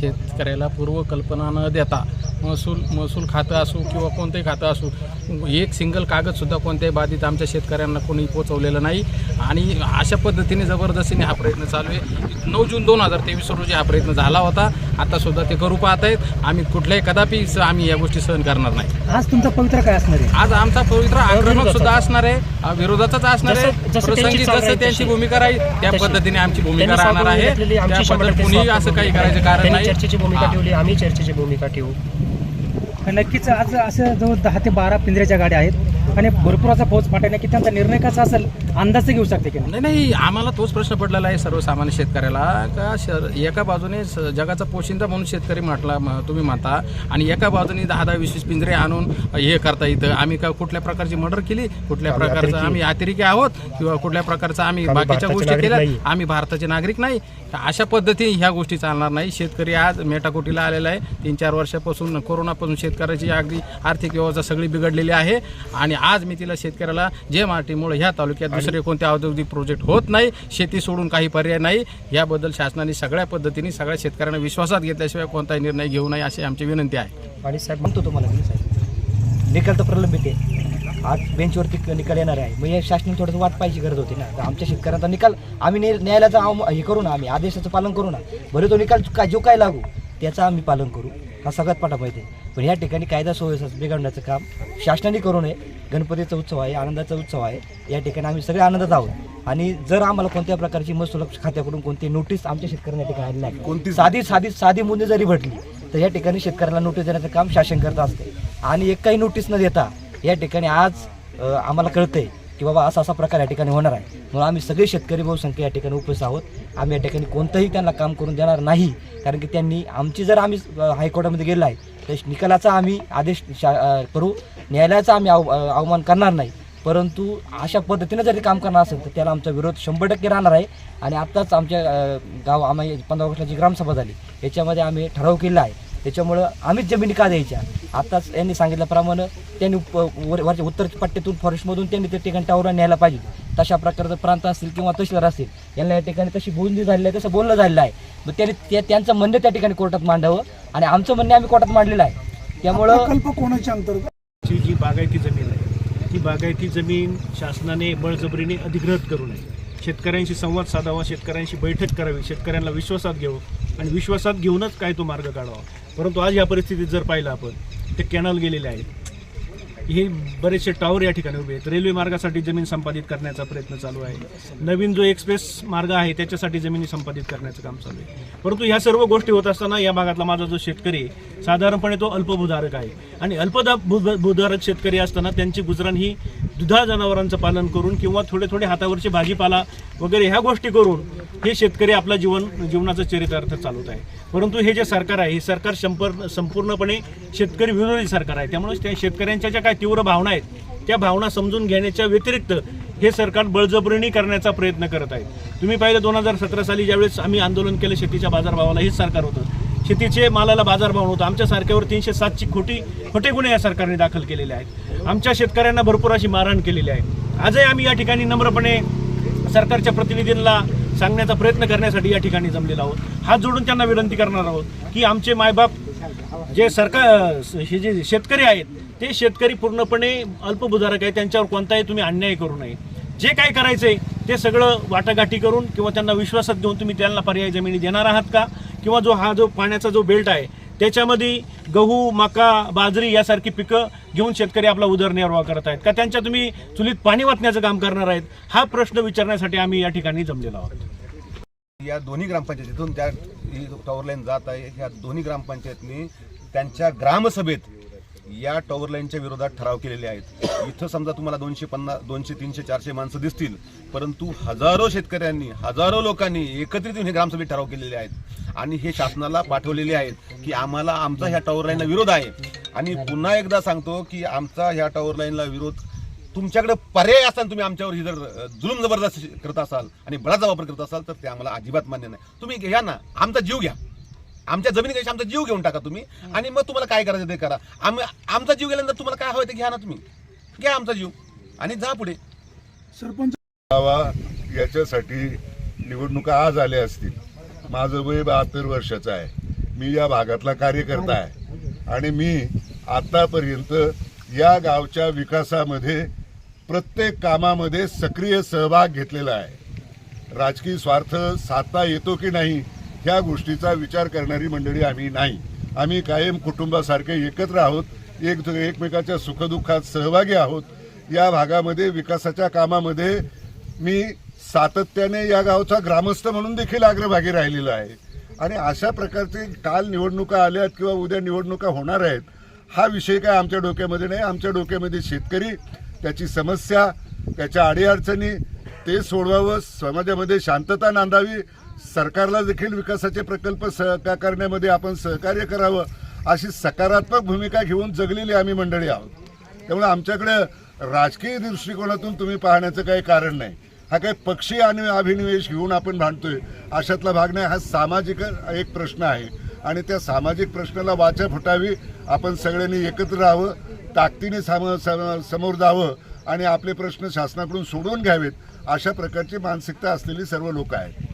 शेतकऱ्याला पूर्वकल्पना न देता महसूल महसूल खातं असो किंवा कोणतंही खातं असो एक सिंगल कागदसुद्धा कोणत्याही बाधित आमच्या शेतकऱ्यांना कोणी पोचवलेलं नाही. आणि अशा पद्धतीने जबरदस्तीने हा प्रयत्न चालू आहे. नऊ जून दोन हजार तेवीस रोजी हा प्रयत्न झाला होता. आतासुद्धा ते करू पाहत आहेत. आम्ही कुठल्याही कदापि आम्ही या गोष्टी सहन करणार नाही. आज तुमचा पवित्र काय असणार आहे? आज आमचा पवित्र आक्रमक सुद्धा असणार आहे. विरोधाचाच असणार आहे. प्रसंगी जसं त्यांची. भूमिका राहील त्या. पद्धतीने आमची भूमिका राहणार आहे. त्याबद्दल कुणीही असं काही करायचं. कारण नाही. चर्चेची भूमिका. ठेवली आम्ही चर्चेची भूमिका ठेवू. नक्कीच आज असं जवळ दहा ते बारा पिंजऱ्याच्या गाड्या आहेत. आणि भरपूर असा फौज फाटण्या की त्यांचा निर्णय कसा असेल अंदाज घेऊ शकते की नाही? नाही नाही आम्हाला तोच प्रश्न पडलेला आहे सर्वसामान्य शेतकऱ्याला. का शर एका बाजूने जगाचा पोशिंदा म्हणून शेतकरी म्हटला तुम्ही म्हणता आणि एका बाजूने दहा दहा वीस वीस पिंजरे आणून हे करता इथं. आम्ही का कुठल्या प्रकारची मर्डर केली? कुठल्या प्रकारचं आम्ही अतिरेकी आहोत? किंवा कुठल्या प्रकारचं आम्ही बाकीच्या गोष्टी केल्या. आम्ही भारताचे नागरिक नाही. अशा पद्धतीने ह्या गोष्टी चालणार नाही. शेतकरी आज मेटाकोटीला आलेला आहे. तीन चार वर्षापासून कोरोनापासून शेतकऱ्याची अगदी आर्थिक व्यवस्था सगळी बिघडलेली आहे. आणि आज मी तिला शेतकऱ्याला जे मार्टीमुळे ह्या तालुक्यात दुसरे कोणते औद्योगिक प्रोजेक्ट होत नाही शेती सोडून काही पर्याय नाही. याबद्दल शासनाने सगळ्या पद्धतीने सगळ्या शेतकऱ्यांना विश्वासात घेतल्याशिवाय कोणताही निर्णय घेऊ नये अशी आमची विनंती आहे. आणि साहेब म्हणतो तुम्हाला मी साहेब. निकाल तर प्रलंबित आहे. आज बेंचवरती निकाल येणार आहे. मग या शासनाने थोडंसं वाट पाहिजे गरज होती ना. तर आमच्या शेतकऱ्यांचा निकाल आम्ही न्याय- न्यायालयाचं हे करू ना आम्ही आदेशाचं पालन करू ना. बरं तो निकाल काय जो काय लागू त्याचं आम्ही पालन करू. हा सगळ्यात पाठा आहे पण या ठिकाणी कायदा सुव्यवस्था बिघडण्याचं काम शासनाने करू नये. गणपतीचा उत्सव आहे आनंदाचा उत्सव आहे. या ठिकाणी आम्ही सगळे आनंदात आहोत. आणि जर आम्हाला कोणत्या प्रकारची महसूल खात्याकडून कोणती नोटीस आमच्या शेतकऱ्यांना ठिकाणी आली नाही. कोणती? साधी साधी साधी मुद्दे जरी भटली तर या ठिकाणी शेतकऱ्याला नोटीस देण्याचं काम शासन करत असते. आणि एक काही नोटीस न देता या ठिकाणी आज आम्हाला कळतंय की बाबा असा असा प्रकार या ठिकाणी होणार आहे. म्हणून आम्ही सगळे शेतकरी बहुसंख्या या ठिकाणी उपस्थित आहोत. आम्ही या ठिकाणी कोणतंही त्यांना काम करून देणार नाही. कारण की त्यांनी आमची जर आम्ही हायकोर्टामध्ये गेलो आहे तर निकालाचा आम्ही आदेश शा करू. न्यायालयाचा आम्ही आव अवमान करणार नाही. परंतु अशा पद्धतीनं जरी काम करणार असेल तर त्याला आमचा विरोध शंभर टक्के राहणार आहे. आणि आत्ताच आमच्या गाव आम्ही पंधरा ऑगस्टला जी ग्रामसभा झाली. याच्यामध्ये आम्ही ठराव केला आहे. त्याच्यामुळं आम्हीच जमिनी का द्यायच्या? आत्ताच यांनी सांगितल्याप्रमाणे त्यांनी वर- वरच्या उत्तर पट्ट्यातून फॉरेस्टमधून त्यांनी त्या ठिकाणी टावर न्यायला पाहिजे. तशा प्रकारचं प्रांत असतील किंवा तहसीलदार असतील यांना या ठिकाणी तशी बोलणी झालेली आहे तसं बोलणं झालेलं आहे. मग त्यांनी त्या- त्यांचं म्हणणं त्या ठिकाणी कोर्टात मांडावं आणि आमचं म्हणणं आम्ही कोर्टात मांडलेलं आहे. त्यामुळं प्रकल्प कोणाच्या अंतर्गत? जी बागायती जमीन आहे ती बागायती जमीन शासनाने बळजबरीने अधिग्रहित करू नये. शेतकऱ्यांशी संवाद साधावा शेतकऱ्यांशी बैठक करावी शेतकऱ्यांना विश्वासात घ्यावं आणि विश्वासात घेऊनच काय तो मार्ग काढावा. परंतु आज या परिस्थितीत जर पाहिलं आपण ते कॅनल गेलेले आहेत. हे बरेचसे टॉवर या ठिकाणी उभे आहेत. रेल्वे मार्गासाठी जमीन संपादित करण्याचा प्रयत्न चालू आहे. नवीन जो एक्सप्रेस मार्ग आहे त्याच्यासाठी जमिनी संपादित करण्याचं काम चालू आहे. परंतु ह्या सर्व गोष्टी होत असताना या भागातला माझा जो शेतकरी आहे, साधारणपणे तो अल्पभूधारक आहे. आणि अल्पदा भूधारक शेतकरी असताना त्यांची गुजराण ही दुधा जनावरांचं पालन करून किंवा थोडे थोडे हातावरचे भाजीपाला वगैरे ह्या गोष्टी करून हे शेतकरी आपलं जीवन जीवनाचं चरितार्थ चालवत आहे. परंतु हे जे सरकार आहे हे सरकार संपूर्ण संपूर्णपणे शेतकरी विरोधी सरकार आहे. त्यामुळे त्या शेतकऱ्यांच्या ज्या काय तीव्र भावना आहेत. त्या भावना समजून घेण्याच्या व्यतिरिक्त हे सरकार बळजबरीणी करण्याचा प्रयत्न करत आहे. तुम्ही पाहिलं दोन हजार सतरा साली ज्यावेळेस आम्ही आंदोलन केलं शेतीच्या बाजारभावाला हेच सरकार होतं. शेतीचे मालाला बाजारभाव नव्हता. आमच्या सारख्यावर तीनशे सातची खोटी खोटे गुन्हे या सरकारने दाखल केलेले आहेत. आमच्या शेतकऱ्यांना भरपूर अशी मारहाण केलेली आहे. आजही आम्ही या ठिकाणी नम्रपणे सरकारच्या प्रतिनिधींना सांगण्याचा प्रयत्न करण्यासाठी या ठिकाणी जमलेला आहोत. हात जोडून त्यांना विनंती करणार आहोत की आमचे मायबाप जे सरकार हे जे शेतकरी आहेत ते शेतकरी पूर्णपणे अल्पभूधारक आहे त्यांच्यावर कोणताही तुम्ही अन्याय करू नये. जे काय करायचंय ते सगळं वाटाघाटी करून किंवा त्यांना विश्वासात घेऊन तुम्ही त्यांना पर्याय जमिनी देणार आहात का? किंवा जो हा जो पाण्याचा जो बेल्ट आहे त्याच्यामध्ये गहू मका बाजरी यासारखी पिकं घेऊन शेतकरी आपला उदरनिर्वाह करत आहेत का? त्यांच्या तुम्ही चुलीत पाणी वाचण्याचं काम करणार आहेत? हा प्रश्न विचारण्यासाठी आम्ही या ठिकाणी जमलेलो आहोत. या दोन्ही ग्रामपंचायतीतून त्या ही टॉवर लाईन जात आहे. ह्या दोन्ही ग्रामपंचायतनी त्यांच्या ग्रामसभेत या टॉवर लाईनच्या विरोधात ठराव केलेले आहेत. इथं समजा तुम्हाला दोनशे पन्नास दोनशे तीनशे चारशे माणसं दिसतील परंतु हजारो शेतकऱ्यांनी हजारो लोकांनी एकत्रित येऊन हे ग्रामसभेत ठराव केलेले आहेत. आणि हे शासनाला पाठवलेले आहेत की आम्हाला आमचा ह्या टॉवर लाईनला विरोध आहे. आणि पुन्हा एकदा सांगतो की आमचा ह्या टॉवर लाईनला विरोध तुमच्याकडे पर्याय असताना तुम्ही आमच्यावर ही जर जुलूम जबरदस्ती करत असाल आणि बळाचा वापर करत असाल तर ते आम्हाला अजिबात मान्य नाही. तुम्ही घ्या ना आमचा जीव घ्या. आमच्या जमिनीकडे आमचा जीव घेऊन टाका तुम्ही. आणि मग तुम्हाला काय करायचं ते करा. आम्ही आमचा जीव गेल्यानंतर तुम्हाला काय हवं ते घ्या ना तुम्ही. घ्या आमचा जीव आणि जा पुढे. सरपंच गावा याच्यासाठी निवडणुका आज आल्या असतील. माझं वय बहात्तर वर्षाचं आहे. मी या भागातला कार्यकर्ता आहे. आणि मी आतापर्यंत या गावच्या विकासामध्ये प्रत्येक कामामध्ये सक्रिय सहभाग घेतलेला आहे. राजकीय स्वार्थ साधता येतो की नाही ह्या गोष्टीचा विचार करणारी मंडळी आम्ही नाही. आम्ही कायम कुटुंबासारखे एकत्र आहोत एक एकमेकाच्या सुखदुःखात सहभागी आहोत. या भागामध्ये विकासाच्या कामामध्ये मी सातत्याने या गावचा ग्रामस्थ म्हणून देखील अग्रभागी राहिलेला आहे. आणि अशा प्रकारचे काल निवडणुका आल्यात किंवा उद्या निवडणुका होणार आहेत हा विषय काय आमच्या डोक्यामध्ये नाही. आमच्या डोक्यामध्ये शेतकरी त्याची समस्या त्याच्या अडीअडचणी ते सोडवावं समाजामध्ये शांतता नांदावी सरकारला देखील विकासाचे प्रकल्प सहकार करण्यामध्ये आपण सहकार्य करावं अशी सकारात्मक भूमिका घेऊन जगलेली आम्ही मंडळी आहोत. त्यामुळे आमच्याकडे राजकीय दृष्टिकोनातून तुम्ही पाहण्याचं काही कारण नाही. हा काही पक्षी आणि अभिनिवेश घेऊन आपण भांडतोय अशातला भाग नाही. हा सामाजिक एक प्रश्न आहे. आणि त्या सामाजिक प्रश्नाला वाचा फुटावी आपण सगळ्यांनी एकत्र राहावं ताकदीने साम सम- समोर जावं आणि आपले प्रश्न शासनाकडून सोडवून घ्यावेत अशा प्रकारची मानसिकता असलेली सर्व लोक आहेत.